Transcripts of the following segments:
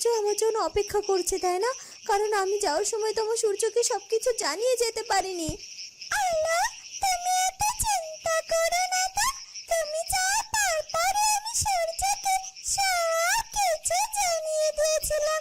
নিশ্চয়ই আমার জন্য অপেক্ষা করছে, তাই না? কারণ আমি যাওয়ার সময় তো আমার সূর্যকে সবকিছু জানিয়ে যেতে পারিনি। আল্লাহ, তুমি এত চিন্তা করো না তো। তুমি যাও তারপরে আমি সূর্যকে সব কিছু জানিয়ে দিয়েছিলাম।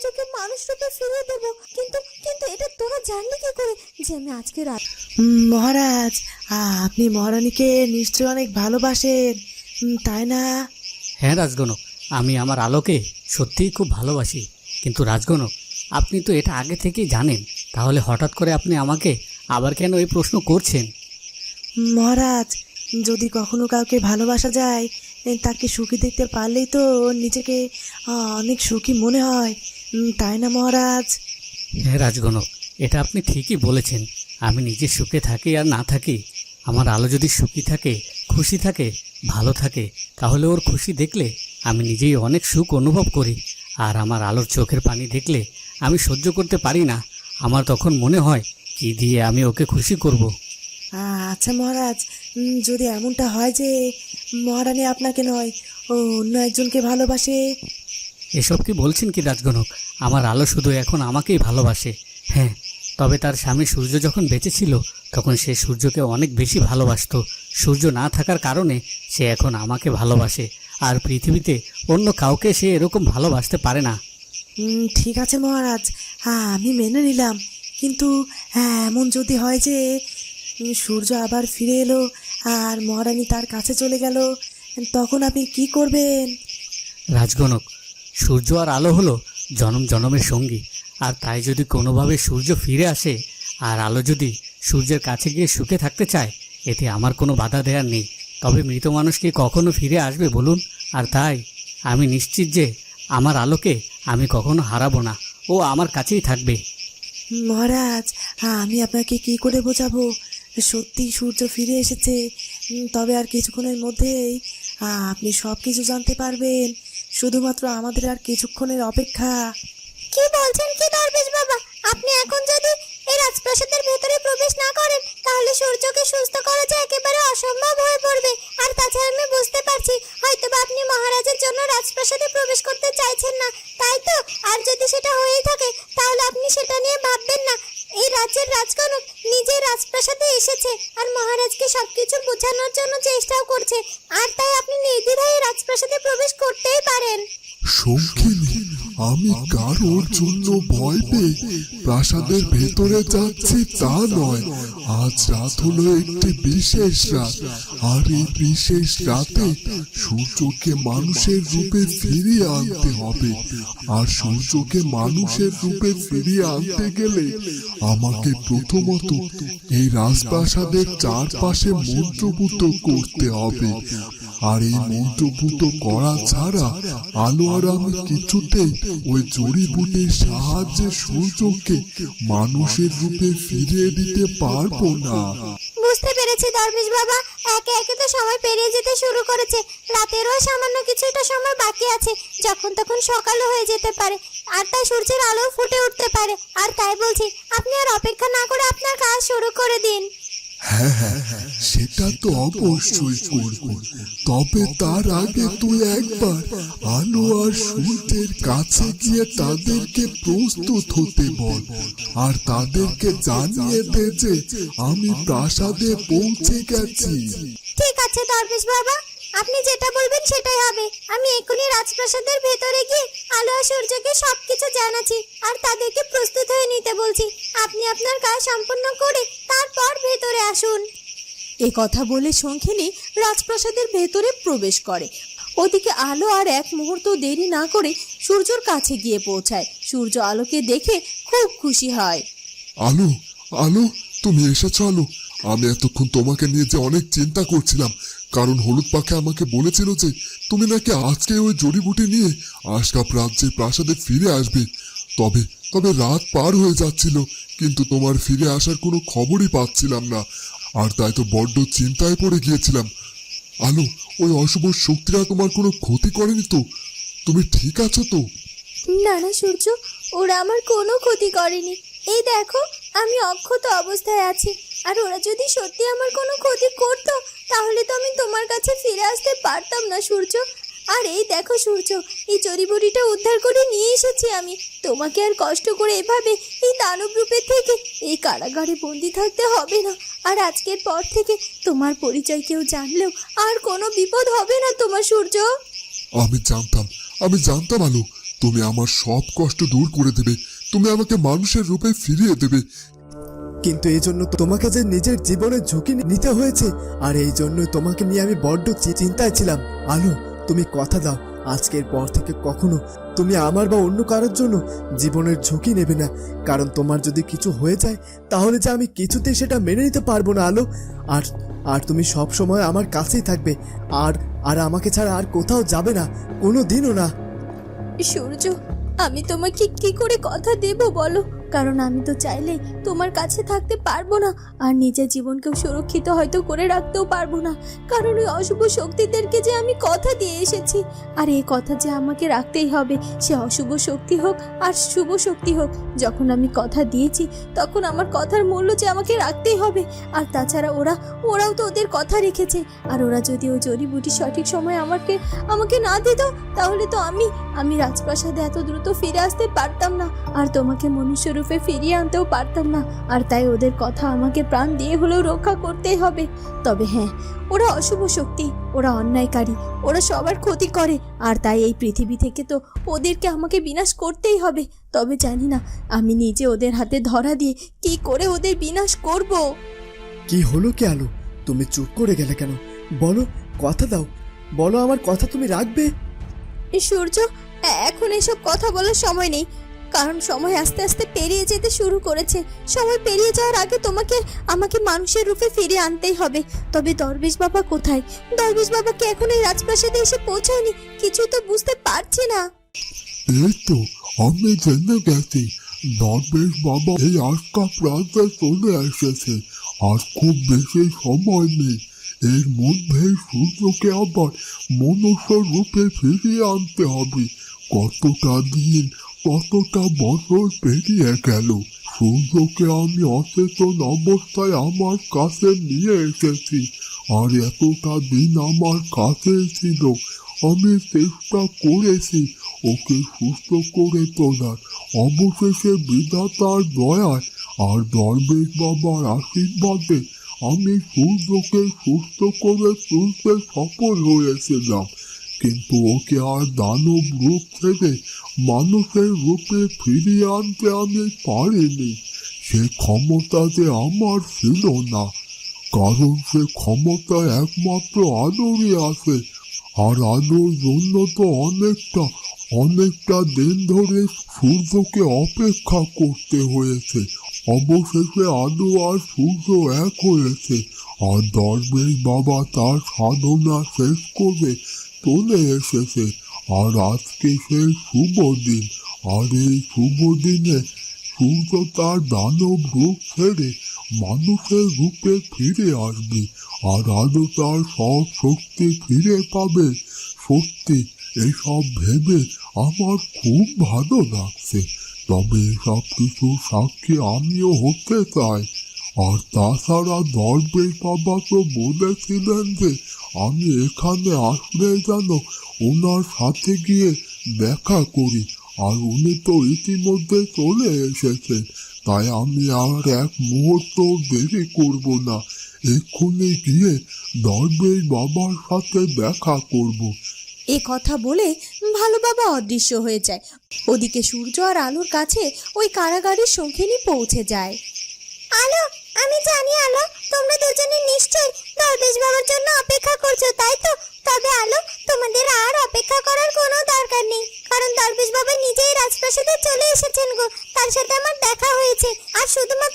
সূর্যকে মানুষ রূপে ফিরিয়ে দেব। কিন্তু কিন্তু এটা তোরা জানলি কি করে যে আমি আজকে রাত মহারাজ আপনি মহারানীকে নিশ্চয় অনেক ভালোবাসেন। তাই না? হ্যাঁ রাজগণক আমি আমার আলোকে সত্যিই খুব ভালোবাসি। কিন্তু রাজগণক আপনি তো এটা আগে থেকেই জানেন। তাহলে হঠাৎ করে আপনি আমাকে আবার কেন এই প্রশ্ন করছেন? মহারাজ যদি কখনো কাউকে ভালোবাসা যায় তাকে সুখী দেখতে পারলেই তো নিজেকে অনেক সুখী মনে হয়। তাই না মহারাজ? হ্যাঁ রাজগণক এটা আপনি ঠিকই বলেছেন। আমি নিজে সুখে থাকি আর না থাকি। আমার আলো যদি সুখী থাকে খুশি থাকে ভালো থাকে তাহলে ওর খুশি দেখলে আমি নিজেই অনেক সুখ অনুভব করি। আর আমার আলোর চোখের পানি দেখলে আমি সহ্য করতে পারি না। আমার তখন মনে হয় কি দিয়ে আমি ওকে খুশি করব। আচ্ছা মহারাজ যদি এমনটা হয় যে মহারানী আপনাকে নয় ও অন্য একজনকে ভালোবাসে এসব কি বলছেন কি রাজগণক? আমার আলো শুধু এখন আমাকেই ভালোবাসে। হ্যাঁ তবে তার স্বামী সূর্য যখন বেঁচে ছিল তখন সে সূর্যকে অনেক বেশি ভালোবাসতো। সূর্য না থাকার কারণে সে এখন আমাকে ভালোবাসে আর পৃথিবীতে অন্য কাউকে সে এরকম ভালোবাসতে পারে না। ঠিক আছে মহারাজ হ্যাঁ আমি মেনে নিলাম। কিন্তু হ্যাঁ এমন যদি হয় যে সূর্য আবার ফিরে এলো আর মহারানী তার কাছে চলে গেল তখন আপনি কি করবেন? রাজগণক সূর্য আর আলো হলো জনম জনমের সঙ্গী। আর তাই যদি কোনোভাবে সূর্য ফিরে আসে, আর আলো যদি সূর্যের কাছে গিয়ে সুখে থাকতে চায়, এতে আমার কোনো বাধা দেওয়ার নেই। তবে মৃত মানুষ কি কখনো ফিরে আসবে বলুন? আর তাই আমি নিশ্চিত যে আমার আলোকে আমি কখনো হারাবো না। ও আমার কাছেই থাকবে। মহারাজ, আমি আপনাকে কি করে বোঝাবো? সত্যি সূর্য ফিরে এসেছে। তবে আর কিছুক্ষণের মধ্যেই আপনি সব কিছু জানতে পারবেন। শুধুমাত্র আমাদের আর কিছুক্ষণের অপেক্ষা। কি বলছেন? কি দরবেশ বাবা? আপনি এখন যদি এই রাজপ্রাসাদের ভেতরে প্রবেশ না করেন, তাহলে সূর্যকে সুস্থ করা যে একেবারে অসম্ভব হয়ে পড়বে। আর তাছাড়া আমি বুঝতে পারছি হয়তো বা আপনি মহারাজের জন্য রাজপ্রাসাদে প্রবেশ করতে চাইছেন না, তাই তো? আর যদি সেটা হয়েই থাকে, তাহলে আপনি সেটা নিয়ে ভাববেন না। এই রাজ্যের রাজকনক নিজে রাজপ্রাসাদে এসেছে, আর মহারাজকে সবকিছু বোঝানোর জন্য চেষ্টাও প্রাসাদের ভেতরে যাচ্ছি তা নয়। আজ রাত হলো একটি বিশেষ রাত। আর এই বিশেষ রাতে সূর্যকে মানুষের রূপে ফিরিয়ে আনতে হবে। আর সূর্যকে মানুষের রূপে ফিরিয়ে আনতে গেলে আমাকে প্রথমত এই রাজপ্রাসাদের চারপাশে মন্ত্রপুত করতে হবে। আর এই মন্ত্রপুত করা ছাড়া আলো আর আমি কিছুতেই ওই জড়িবুটির সাহায্যে সূর্যকে মানুষের রূপে ফিরিয়ে দিতে পারব না। বুঝতে পেরেছি দরবেশ বাবা। একে একে তো সময় পেরিয়ে যেতে শুরু করেছে। রাতেরও সামান্য কিছুটা সময় বাকি আছে। যখন তখন সকালও হয়ে যেতে পারে। আর তাই সূর্যের আলো ফুটে উঠতে পারে। আর তাই বলছি, আপনি আর অপেক্ষা না করে আপনার কাজ শুরু করে দিন। হ্যাঁ হ্যাঁ সেটা তো অবশ্যই করব। তবে তার আগে তুই একবার আলো আর সূর্যের কাছে গিয়ে তাদেরকে প্রস্তুত হতে বল আর তাদেরকে জানিয়ে দে যে আমি প্রাসাদে পৌঁছে গেছি। ঠিক আছে দরবেশ বাবা। আপনি যেটা বলবেন সেটাই হবে। আমি এখনই রাজপ্রাসাদের ভেতরে গিয়ে আলো আর সূর্যকে সবকিছু জানাচ্ছি আর তাদেরকে প্রস্তুত হয়ে নিতে বলছি। আপনি আপনার কাজ সম্পূর্ণ করে তারপর ভেতরে আসুন। এ কথা বলে শঙ্খিনী রাজপ্রাসাদের ভেতরে প্রবেশ করে। ওদিকে আলো আর এক মুহূর্ত দেরি না করে সূর্যর কাছে গিয়ে পৌঁছায়। সূর্য আলোকে দেখে খুব খুশি হয়। আলো আলো তুমি এসেছ আলো। আমি এতক্ষণ তোমাকে নিয়ে যে অনেক চিন্তা করছিলাম, কারণ হলুদ পাখি আমাকে বলেছিল যে তুমি নাকি আজকে ওই জড়িবুটি নিয়ে আশকাপ রাজ্যের প্রাসাদে ফিরে আসবে। তবে তবে রাত পার হয়ে যাচ্ছিল, কিন্তু তোমার ফিরে আসার কোনো খবরই পাচ্ছিলাম না, আর তাই তো বড্ড চিন্তায় পড়ে গিয়েছিলাম। আলো, ওই অশুভ শক্তিরা তোমার কোনো ক্ষতি করেনি তো? তুমি ঠিক আছো তো? না না, সূর্য, ওরা আমার কোনো ক্ষতি করেনি। এই দেখো, আমি অক্ষত অবস্থায় আছি। আর ওরা যদি সত্যি আমার কোনো ক্ষতি করতো, তাহলে তো আমি তোমার কাছে ফিরে আসতে পারতাম না, সূর্য। আর এই দেখো, সূর্য, এই চড়িবড়িটা উদ্ধার করে নিয়ে এসেছি আমি। তোমাকে আর কষ্ট করে এভাবে এই দানব রূপের থেকে এই কারাগারে বন্দি থাকতে হবে না। আর আজকের পর থেকে তোমার পরিচয় কেউ জানলেও আর কোনো বিপদ হবে না তোমার, সূর্য। আমি জানতাম আমি জানতাম আলো তুমি আমার সব কষ্ট দূর করে দেবে। তুমি আমাকে মানুষের রূপে ফিরিয়ে দেবে। কিন্তু এই জন্য তোমাকে যে নিজের জীবনের ঝুঁকি নিতে হয়েছে, আর এই জন্যই তোমাকে নিয়ে আমি বড্ড চিন্তায় ছিলাম। আলো, তুমি কথা দাও, আজকের পর থেকে কখনো তুমি আমার বা অন্য কারোর জন্য জীবনের ঝুঁকি নেবে না। কারণ তোমার যদি কিছু হয়ে যায়, তাহলে যে আমি কিছুতেই সেটা মেনে নিতে পারব না, আলো। আর আর তুমি সব সময় আমার কাছেই থাকবে। আর আর আমাকে ছাড়া আর কোথাও যাবে না কোনো দিনও না। সূর্য, আমি তোমাকে কি করে কথা দেব বলো? কারণ আমি তো চাইলেই তোমার কাছে থাকতে পারব না, আর নিজের জীবনকেও সুরক্ষিত হয়তো করে রাখতেও পারব না। কারণ ওই অশুভ শক্তিদেরকে যে আমি কথা দিয়ে এসেছি, আর এই কথা যে আমাকে রাখতেই হবে, সে অশুভ শক্তি হোক আর শুভ শক্তি হোক, যখন আমি কথা দিয়েছি, তখন আমার কথার মূল্য যে আমাকে রাখতেই হবে। আর তাছাড়া ওরা, ওরাও তো ওদের কথা রেখেছে, আর ওরা যদি ওই জড়িবুটি সঠিক সময় আমাকে আমাকে না দিত, তাহলে তো আমি আমি রাজপ্রাসাদে এত দ্রুত ফিরে আসতে পারতাম না। আর তোমাকে মনুষ্য রূপে ফিরিয়ে আনতেও পারতাম না। আর তাই ওদের কথা আমাকে প্রাণ দিয়ে হলেও রক্ষা করতেই হবে। তবে হ্যাঁ ওরা অশুভ শক্তি ওরা অন্যায়কারী ওরা সবার ক্ষতি করে। আর তাই এই পৃথিবী থেকে তো ওদেরকে আমাকে বিনাশ করতেই হবে। তবে জানি না আমি নিজে ওদের হাতে ধরা দিয়ে কি করে ওদের বিনাশ করব? কি হলো কি আলো? তুমি চুপ করে গেলে কেন? বলো কথা দাও। বলো আমার কথা তুমি রাখবে? সূর্য এখন এসব কথা বলার সময় নেই। কারণ সময় আস্তে আস্তে পেরিয়ে যেতে শুরু করেছে। সময় পেরিয়ে যাওয়ার আগে তোমাকে, আমাকে মানুষের রূপে ফিরিয়ে আনতেই হবে। তবে দরবেশ বাবা কোথায়? দরবেশ বাবাকে এখন এই রাজপ্রাসাদে এসে পৌঁছায়নি? কিছুই তো বুঝতে পারছি না। এই তো, আমি জেনে গেছি। দরবেশ বাবা এই আজকা প্রান্তে চলে এসেছে। আর খুব বেশি সময় নেই। এর মধ্যে সূর্যকে আবার মনুষ্য রূপে ফিরিয়ে আনতে হবে। কতটা দিন, কতটা বছর পেরিয়ে গেল? সূর্যকে আমি অচেতন অবস্থায় আমার কাছে নিয়ে এসেছি, আর এতটা দিন আমার কাছে ছিল। আমি চেষ্টা করেছি ওকে সুস্থ করে তোলার। অবশেষে বিধাতার দয়ায় আর দরবেশ বাবার আশীর্বাদে আমি সূর্যকে সুস্থ করে তুলতে সফল হয়েছিলাম। কিন্তু ওকে আর দানব রূপ থেকে মানুষের রূপে ফিরিয়ে আনতে আমি পারিনি। সে ক্ষমতা যে আমার ছিল না, কারণ সে ক্ষমতা একমাত্র আলোরই আছে। আর আলোর জন্য তো অনেকটা অনেকটা দিন ধরে সূর্যকে অপেক্ষা করতে হয়েছে। অবশেষে আলো আর সূর্য এক হয়েছে। আর দরবেশ বাবা তার সাধনা শেষ করে চলে এসেছে। আর আজকে সেই শুভ দিন। আর এই শুভ দিনে সূর্য তার দানব রূপ ছেড়ে মানুষের রূপে ফিরে আসবে। আর আলো তার সব শক্তি ফিরে পাবে। সত্যি, এসব ভেবে আমার খুব ভালো লাগছে। তবে এসব কিছু সাক্ষী আমিও হতে চাই। আর তাছাড়া দরবেশ বাবা তো বলেছিলেন যে আমি এখানে আসলে যেন ওনার সাথে গিয়ে দেখা করি। আর উনি তো ইতিমধ্যে চলে এসেছেন। তাই আমি আর এক মুহূর্ত দেরি করব না। এক্ষুনি গিয়ে দরবেশ বাবার সাথে দেখা করব। এ কথা বলে ভালো বাবা অদৃশ্য হয়ে যায়। ওদিকে সূর্য আর আলোর কাছে ওই কারাগারের সঙ্গিনী পৌঁছে যায়। আলো আমি জানি আলো তোমরা দুজনে নিশ্চয়ই দরবেশ বাবার জন্য অপেক্ষা তাই তো? তবে আলো, তোমাদের আর অপেক্ষা করার কোনো দরকার নেই। কারণ দরবেশ বাবা নিজেই রাজপ্রাসাদে চলে এসেছেন গো। তার সাথে আমার দেখা হয়েছে। আর শুধুমাত্র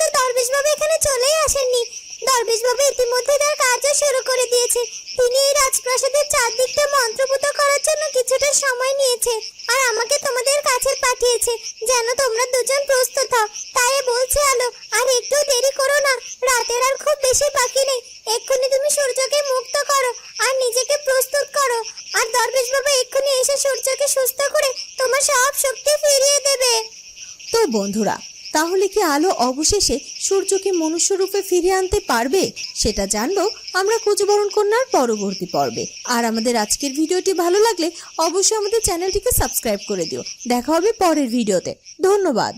পেয়েছে তিনি এই রাজপ্রাসাদের চারদিকটা মন্ত্রপুত করার জন্য কিছুটা সময় নিয়েছে আর আমাকে তোমাদের কাছে পাঠিয়েছে। যেন তোমরা দুজন প্রস্তুত হও। তাই বলছে আলো, আর একটু দেরি করো না। রাতের আর খুব বেশি বাকি নেই। এক্ষুনি তুমি সূর্যকে মুক্ত করো আর নিজেকে প্রস্তুত করো। আর দরবেশ বাবা এক্ষুনি এসে সূর্যকে সুস্থ করে তোমার সব শক্তি ফিরিয়ে দেবে। তো বন্ধুরা তাহলে কি আলো অবশেষে সূর্যকে মনুষ্যরূপে ফিরে আনতে পারবে? সেটা জানব আমরা কুচবরণ কন্যার পরবর্তী পর্বে। আর আমাদের আজকের ভিডিওটি ভালো লাগলে অবশ্যই আমাদের চ্যানেলটিকে সাবস্ক্রাইব করে দিও। দেখা হবে পরের ভিডিওতে। ধন্যবাদ।